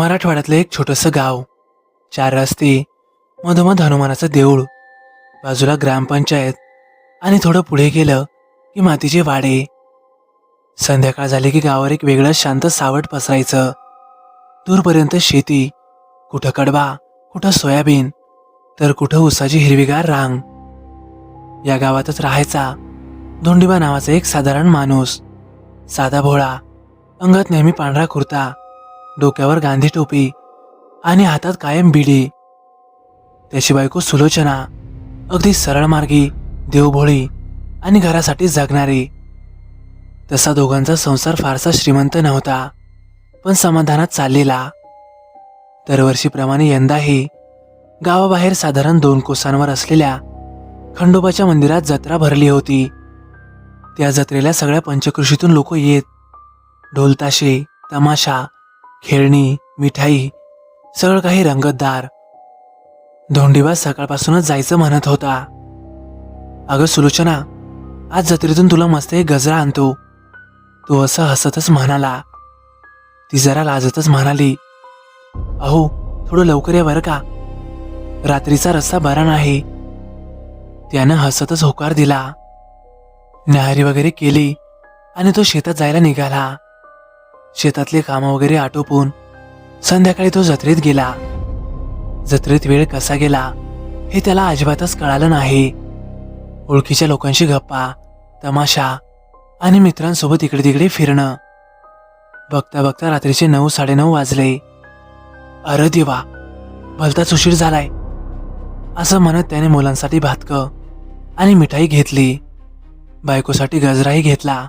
मराठवाड्यातलं एक छोटंसं गाव. चार रस्ते मधोमध हनुमानाचं देऊळ बाजूला ग्रामपंचायत आणि थोडं पुढे गेलं की मातीचे वाडे. संध्याकाळ झाली की गावावर एक वेगळं शांत सावट पसरायचं. दूरपर्यंत शेती कुठं कडबा कुठं सोयाबीन तर कुठं उसाची हिरवीगार रांग. या गावातच राहायचा धोंडिबा नावाचा एक साधारण माणूस. साधा भोळा अंगात नेहमी पांढरा कुर्ता डोक्यावर गांधी टोपी आणि हातात कायम बिडी. त्याची बायको सुलोचना अगदी सरळ मार्गी देवभोळी आणि घरासाठी जगणारी. तसा दोघांचा संसार फारसा श्रीमंत नव्हता पण समाधानात चाललेला. दरवर्षीप्रमाणे यंदाही गावाबाहेर साधारण दोन कोसांवर असलेल्या खंडोबाच्या मंदिरात जत्रा भरली होती. त्या जत्रेला सगळ्या पंचकृषीतून लोक येत. ढोलताशे तमाशा खेळणी मिठाई सगळं काही रंगतदार. धोंडीबा सकाळपासूनच जायचं म्हणत होता. अगं सुलोचना आज जत्रेतून तुला मस्त एक गजरा आणतो. तो असं हसतच म्हणाला. ती जरा लाजतच म्हणाली अहो थोडं लवकर या बरं का? रात्रीचा रस्ता बरा नाही. त्यानं हसतच होकार दिला. न्याहारी वगैरे केली आणि तो शेतात जायला निघाला. शेतातले कामं वगैरे आटोपून संध्याकाळी तो जत्रेत गेला. जत्रेत वेळ कसा गेला हे त्याला अजिबातच कळालं नाही. ओळखीच्या लोकांशी गप्पा तमाशा आणि मित्रांसोबत इकडे तिकडे फिरणं. बघता बघता रात्रीचे नऊ साडेनऊ वाजले. अरे देवा भलताच उशीर झालाय. असं म्हणत त्याने मुलांसाठी भातकं आणि मिठाई घेतली. बायकोसाठी गजराही घेतला.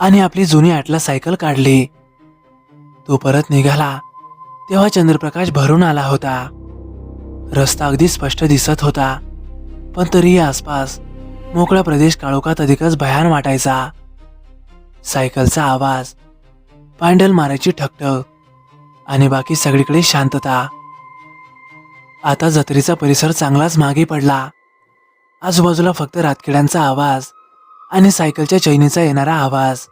आणि आपली जुनी आटला सायकल काढली. तो परत निघाला तेव्हा चंद्रप्रकाश भरून आला होता. रस्ता अगदी स्पष्ट दिसत होता पण तरीही आसपास मोकळा प्रदेश काळोखात अधिकच भयान वाटायचा. सायकलचा आवाज पांडल मारायची ठकठक आणि बाकी सगळीकडे शांतता. आता जत्रेचा परिसर चांगलाच मागे पडला. आजूबाजूला फक्त रातकिड्यांचा आवाज आणि सायकलच्या चैनीचा येणारा आवाज.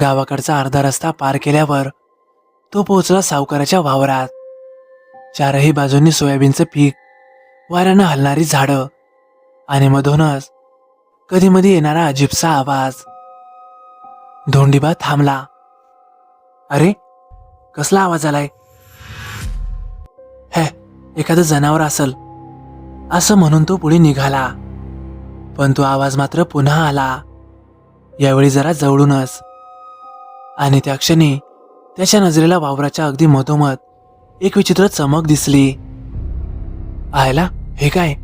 गावाकडचा अर्धा रस्ता पार केल्यावर तो पोहोचला सावकाराच्या वावरात. चारही बाजूंनी सोयाबीनचं पीक वाऱ्यानं हलणारी झाडं आणि मधूनच कधी मधी येणारा अजिबसा आवाज. धोंडीबा थांबला. अरे कसला आवाज आलाय? हे एखादं जनावर असल. असं म्हणून तो पुढे निघाला. पण तो आवाज मात्र पुन्हा आला. यावेळी जरा जवळूनच. आणि त्या क्षणी त्याच्या नजरेला वावराच्या अगदी मधोमध एक विचित्र चमक दिसली. आयला हे काय?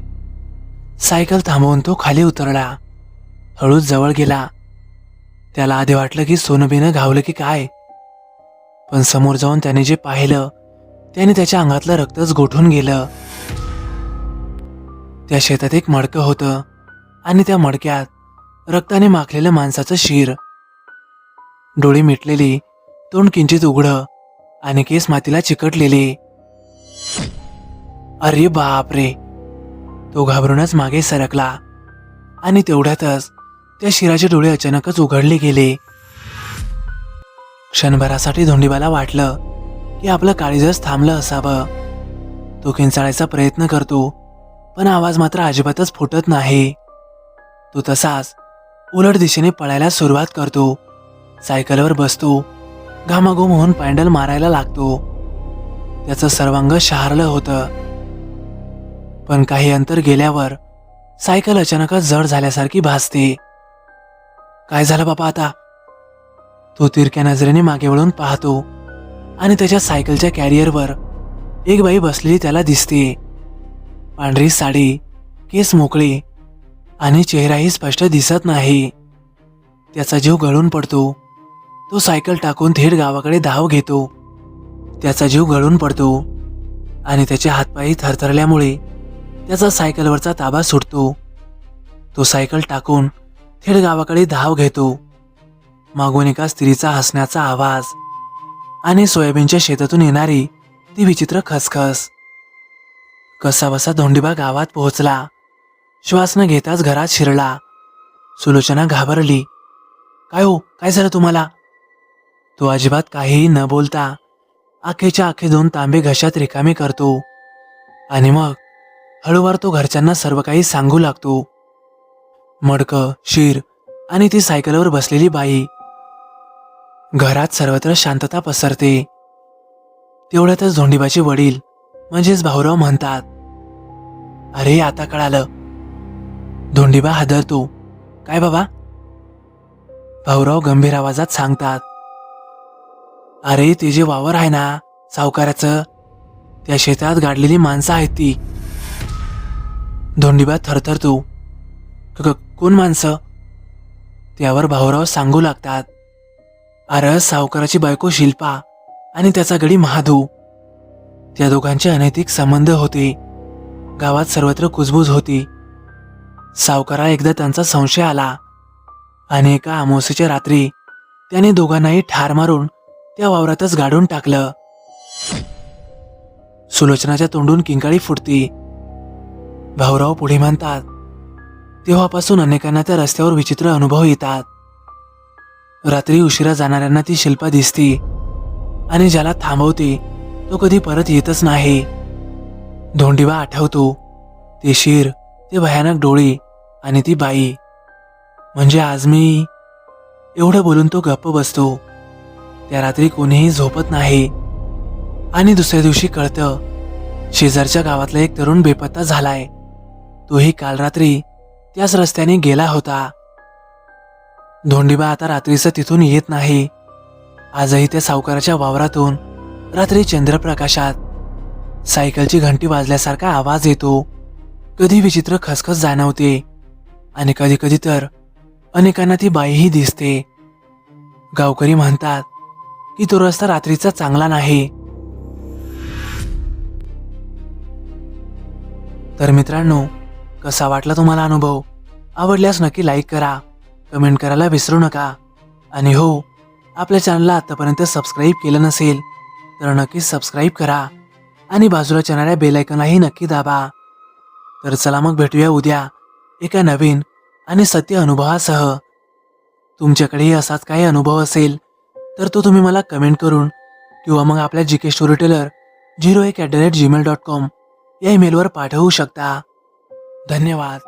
सायकल थांबवून तो खाली उतरला. हळूच जवळ गेला. त्याला आधी वाटलं की सोनबीनं घावलं की काय? पण समोर जाऊन त्याने जे पाहिलं त्याने त्याच्या अंगातलं रक्तच गोठून गेलं. त्या शेतात एक मडकं होतं. आणि त्या मडक्यात रक्ताने माखलेलं माणसाचं शिर. डोळी मिटलेली तोंड किंचित उघडं आणि केस मातीला चिकटलेले. अरे बाप रे तो घाबरूनच मागे सरकला आणि तेवढ्यातच त्या शिराचे डोळे अचानकच उघडले गेले. क्षणभरासाठी धोंडीबाला वाटलं की आपलं काळीजच थांबलं असावं. तो किंचाळायचा प्रयत्न करतो पण आवाज मात्र अजिबातच फुटत नाही. तो तसाच उलट दिशेने पळायला सुरुवात करतो. सायकलवर बसतो. घामाघूम होऊन पॅन्डल मारायला लागतो. त्याचं सर्वांग शहारलं होतं. पण काही अंतर गेल्यावर सायकल अचानकच जड झाल्यासारखी भासते. काय झालं बाबा आता? तो तिरक्या नजरेने मागे वळून पाहतो आणि त्याच्या सायकलच्या कॅरियरवर एक बाई बसलेली त्याला दिसते. पांढरी साडी केस मोकळी आणि चेहराही स्पष्ट दिसत नाही. त्याचा जीव गळून पडतो. तो सायकल टाकून थेट गावाकडे धाव घेतो. त्याचा जीव गळून पडतो. आणि त्याचे हातपायी थरथरल्यामुळे त्याचा सायकलवरचा ताबा सुटतो. तो सायकल टाकून थेट गावाकडे धाव घेतो. मागून एका स्त्रीचा हसण्याचा आवाज आणि सोयाबीनच्या शेतातून येणारी ती विचित्र खसखस. कसाबसा धोंडीबा गावात पोहोचला. श्वास न घेताच घरात शिरला. सुलोचना घाबरली. काय हो? काय झालं तुम्हाला? तो अजिबात काहीही न बोलता आखेच्या आखे दोन तांबे घशात रिकामे करतो. आणि मग हळूवार तो घरच्यांना सर्व काही सांगू लागतो. मडकं शिर आणि ती सायकलवर बसलेली बाई घरात सर्वत्र शांतता पसरते. तेवढ्यातच धोंडीबाचे वडील म्हणजेच भाऊराव म्हणतात अरे आता कळालं. धोंडीबा हादरतो काय बाबा? भाऊराव गंभीर आवाजात सांगतात. अरे ते जे वावर आहे ना सावकाराचं त्या शेतात गाडलेली माणसं आहेत ती. धोंडीबा थरथरतो कोण माणसं? त्यावर भाऊराव सांगू लागतात. अरे सावकाराची बायको शिल्पा आणि त्याचा गडी महादू. त्या दोघांचे अनैतिक संबंध होते. गावात सर्वत्र कुजबूज होती. सावकारा एकदा त्यांचा संशय आला. आणि एका आमोसीच्या रात्री त्याने दोघांनाही ठार मारून त्या वावरातच गाडून टाकलं. सुलोचनाच्या तोंडून किंकाळी फुटती. भाऊराव पुढे म्हणतात तेव्हापासून अनेकांना त्या रस्त्यावर विचित्र अनुभव येतात. रात्री उशिरा जाणाऱ्यांना ती शिल्पा दिसती आणि ज्याला थांबवते तो कधी परत येतच नाही. धोंडीबा आठवतो ते शिर ते भयानक डोळे आणि ती बाई. म्हणजे आज मी एवढं बोलून तो गप्प बसतो. त्या रात्री कोणीही झोपत नाही. आणि दुसऱ्या दिवशी कळतं शेजारच्या गावातला एक तरुण बेपत्ता झालाय. तोही काल रात्री त्याच रस्त्याने गेला होता. धोंडीबा आता रात्रीचं तिथून येत नाही. आजही त्या सावकाराच्या वावरातून रात्री चंद्रप्रकाशात सायकलची घंटी वाजल्यासारखा आवाज येतो. कधी विचित्र खसखस जाणवते. आणि कधी कधी तर अनेकांना ती बाईही दिसते. गावकरी म्हणतात की तो रस्ता रात्रीचा चांगला नाही. तर मित्रांनो कसा वाटला तुम्हाला अनुभव? आवडल्यास नक्की लाईक करा कमेंट करायला विसरू नका. आणि हो आपल्या चॅनलला आतापर्यंत सबस्क्राईब केलं नसेल तर नक्की सबस्क्राईब करा. आणि बाजूला येणाऱ्या बेलायकनलाही नक्की दाबा. तर चला मग भेटूया उद्या. एका नवीन आणि सत्य अनुभवासह. तुमच्याकडेही असाच काही अनुभव असेल तर तो तुम्ही मला कमेंट करून किंवा मग आपल्या G K story teller zero एक at the rate Gmail dot com या ईमेलवर पाठवू शकता. धन्यवाद.